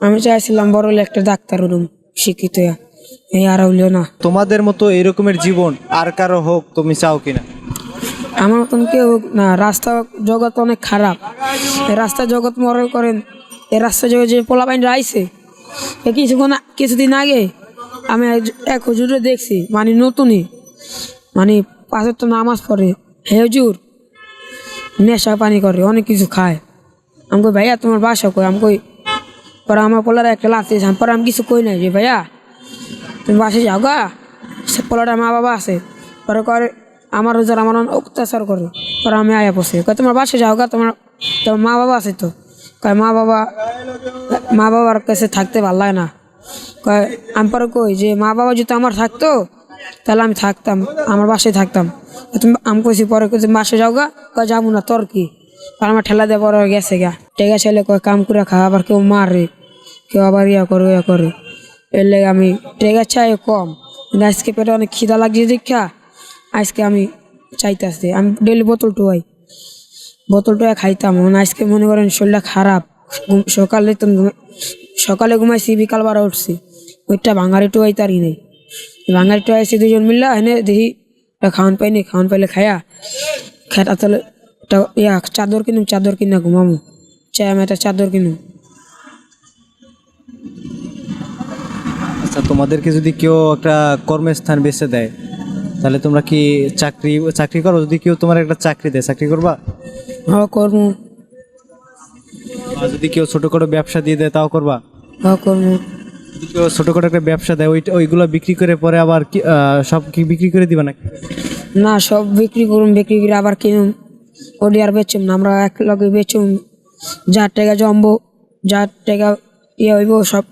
আমি চাইছিলাম বড় হলে একটা ডাক্তার হলুম শিক্ষিত এই আর হইল না। তোমাদের মতো এরকমের জীবন আর কারও হোক তুমি চাও কিনা? আমার মতন কেউ না রাস্তা জগৎ অনেক খারাপ। এই রাস্তা জগৎ মনে করেন এই রাস্তা জগৎ যে পোলাপাইনরা আইছে এ কিছুক্ষণ কিছুদিন আগে আমি এক- হুজুরে দেখছি মানে নতুনই মানে পাঁচের তো নামাজ পড়ে। হে হুজুর নেশা পানি করে অনেক কিছু খায়। আমি ভাইয়া তোমার বাসা কই? আমি কই পরে আমার পোলার একটা লাভ দিয়েছে। পরে আমি কিছু কই নাই যে ভাইয়া, তুমি বাসে যাও গা। সে পোলাটার মা বাবা আছে। পরে করে আমার রোজার আমার অত্যাচার করে পরে আমি আয়া বসে কয়, তোমার বাসে যাও গা, তোমার তোমার মা বাবা আছে তো। কয়, মা বাবা, মা বাবার কাছে থাকতে ভালো লাগে না। কয়, আমি পরে কই যে মা বাবা যদি আমার থাকতো, তাহলে আমি থাকতাম, আমার বাসায় থাকতাম। তুমি, আমি কইছি পরে কই বাসে যাও গা। কয়, যাব না, তোর কি? আমার ঠেলা দিয়ে পরে গেছে গা। টেগা ছেলে কয়, কাম করে খা, আবার কেউ মারে কেউ আবার ইয়া করে ইয়া করে। এর লেগে আমি টেগা চাই কম। কিন্তু আজকে পেটে অনেক খিদা লাগছে দীক্ষা আজকে আমি চাইতেছি। আমি ডেলি বোতল টুয়াই। বোতল টুয়া খাইতাম। আজকে মনে করেন শরীরটা খারাপ। সকালে তো সকালে ঘুমাইছি, বিকাল বারে উঠছি। ওইটা ভাঙারি টুয়াই তারই নেই। ভাঙারি টুয়াইছি দুজন মিললা, এনে দেখি খাওয়ান পাইনি খাওয়ান পাইলে খায়া খেটা তাহলে ইয়া, চাদর কিনুম, চাদর কিনা ঘুমামো। চাই আমি একটা চাদর কিনুম। আচ্ছা তোমাদেরকে যদি কেউ একটা কর্মস্থান বেছে দেয় তাহলে তোমরা কি চাকরি চাকরি করো? যদি কেউ তোমার একটা চাকরি দেয় চাকরি করবা? হ করমু আর যদি কেউ ছোটোখাটো ব্যবসা দিয়ে দেয় তাও করবা? হ করমু যদি কেউ ছোটোখাটো একটা ব্যবসা দেয় ওইটা ওইগুলো বিক্রি করে পরে আবার কি আহ, সব কি বিক্রি করে দিবা নাকি? না সব বিক্রি করুন বিক্রি করে আবার কিনুন ওটি আর বেচুম না আমরা এক লগে বেচুম। যার টাকা জমবো যার টাকা ইয়ে হইব সব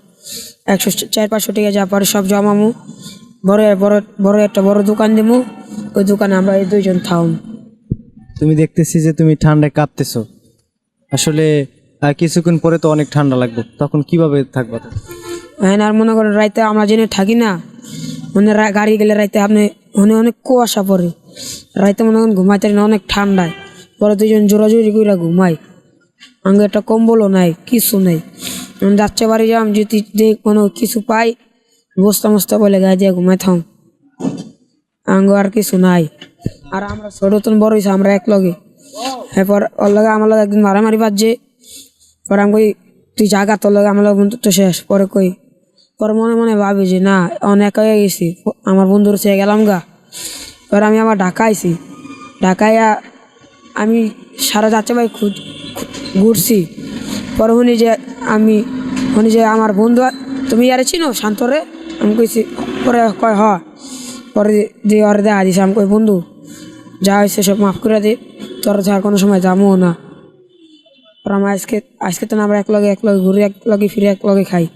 একশো চার পাঁচশো টাকা যা পরে সব জমামু। বড় বড় বড় একটা বড় দোকান দিমু। ওই দোকানে আমরা এই দুইজন থাউম তুমি দেখতেছি যে তুমি ঠান্ডায় কাঁপতেছো। আসলে আহ, কিছুক্ষণ পরে তো অনেক ঠান্ডা লাগবে। তখন কীভাবে থাকবা হ্যাঁ আর মনে করেন রাইতে আমরা জেনে থাকি না মানে রা- গাড়ি গেলে রাইতে আপনি মানে অনেক কুয়াশা পড়ে। রাইতে মনে করেন ঘুমাইতে না অনেক ঠান্ডায়। পরে দুইজন জোরাজোরি করে ঘুমাই। আঙ্গে একটা কম্বলও নাই কিছু নেই। যাচ্ছে বাড়ি যাম, যদি কোনো কিছু পাই, বস্তা মস্তা বলে গায়ে দিয়ে ঘুমাই থাম। আঙ্গ আর কিছু নাই। আর আমরা ছোট তো বড় হয়েছে আমরা এক লগে এরপর ওর লগে আমার লগে একদিন মারামারি বাজছে। পরে আমি কই, তুই জাগা তোর লগে আমার লগে বন্ধুত্ব শেষ। পরে কই, পরে মনে মনে ভাবি যে, না, অনেক হয়ে গেছি। আমার বন্ধুর চেয়ে গেলাম গা। পরে আমি আমার ঢাকা আইছি। ঢাকায় আমি সারা যাচ্ছে ভাই ঘুরছি। পরে শুনি যে আমি শুনি যে আমার বন্ধু তুমি ইয়ারে চিনো শান্তরে? আমি কইছি পরে কয় হ। পরে দিয়ে ওরে দেখা দিছে আমি কই বন্ধু যা হয়েছে সব মাফ করে দে তোর যার কোনো সময় যাব না। আর আমরা আজকে আজকে তো না আমরা এক লগে এক লগে ঘুরে এক লগে ফিরে এক লগে খাই।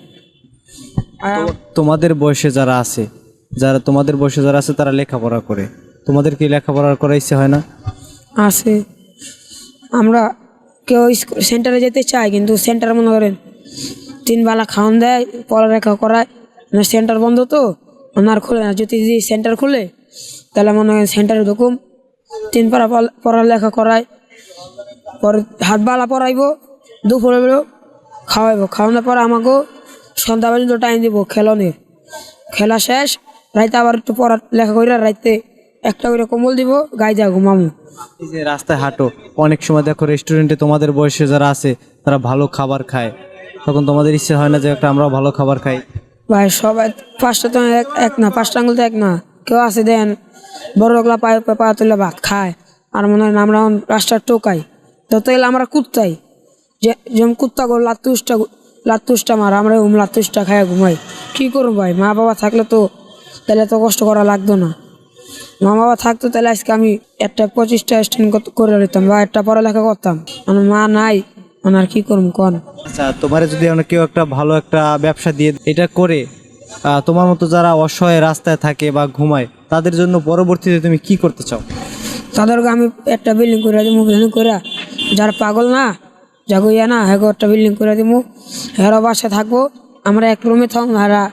আর তোমাদের বয়সে যারা আছে যারা তোমাদের বয়সে যারা আছে তারা লেখাপড়া করে। তোমাদের কি লেখাপড়া করার ইচ্ছে হয় না? আছে। আমরা কেউ সেন্টারে যেতে চায়, কিন্তু সেন্টার মনে করেন তিন বেলা খাওয়ান দেয়, পড়ালেখা করায় মানে সেন্টার বন্ধ তো, ওনার খুলে না। যদি যদি সেন্টার খুলে, তাহলে মনে হয় সেন্টারে ঢুকুম, তিন পড়া- পড়ালেখা করায়, পরে হাত বালা পড়াইব, দুপুরে বেরো, খাওয়াইবো। খাওয়ানোর পর আমাকেও সন্ধ্যা পর্যন্ত টাইম দিব খেলনের। খেলা শেষ, রাইতে আবার একটু পড়া লেখা করে রাইতে একটা করে কম্বল দিব গায়ে যা ঘুমামু। এই যে রাস্তায় হাঁটো অনেক সময় দেখো রেস্টুরেন্টে তোমাদের বয়সে যারা আছে তারা ভালো খাবার খায়। তখন তোমাদের ইচ্ছে হয় না যে একটা আমরাও ভালো খাবার খাই। ভাই সবাই পাঁচটা তো এক এক না পাঁচটা আঙুল তো এক না। কেউ আছে দেন বড় লোকলা পায়ে পা তুলে ভাত খায়। আর মনে হয় আমরা রাস্তা টোকাই। তত গেলে আমরা কুত্তাই। যে যেমন কুত্তা করে লাতুসটা লাতুসটা মার আমরা উম লাতুসটা খায় ঘুমাই। কী করব ভাই মা বাবা থাকলে তো তাহলে তো কষ্ট করা লাগতো না। মা বাবা থাকতো তাহলে আজকে আমি একটা পঁচিশটা স্ট্যান্ড করে নিতাম বা একটা পড়ালেখা করতাম। আমার মা নাই আর কি করব কন? আচ্ছা তোমার যদি আমরা কেউ একটা ভালো একটা ব্যবসা দিয়ে এটা করে তোমার মতো যারা অসহায় রাস্তায় থাকে বা ঘুমায় তাদের জন্য পরবর্তীতে তুমি কি করতে চাও? তাদেরকে আমি একটা বিল্ডিং করে দিব বিল্ডিং করে। যার পাগল না যাগো ইয়া না হ্যাঁ একটা বিল্ডিং করে দিব হেরো বাসা থাকব আমরা এক রুমে থাকব হেরা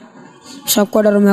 সব কটা রুমে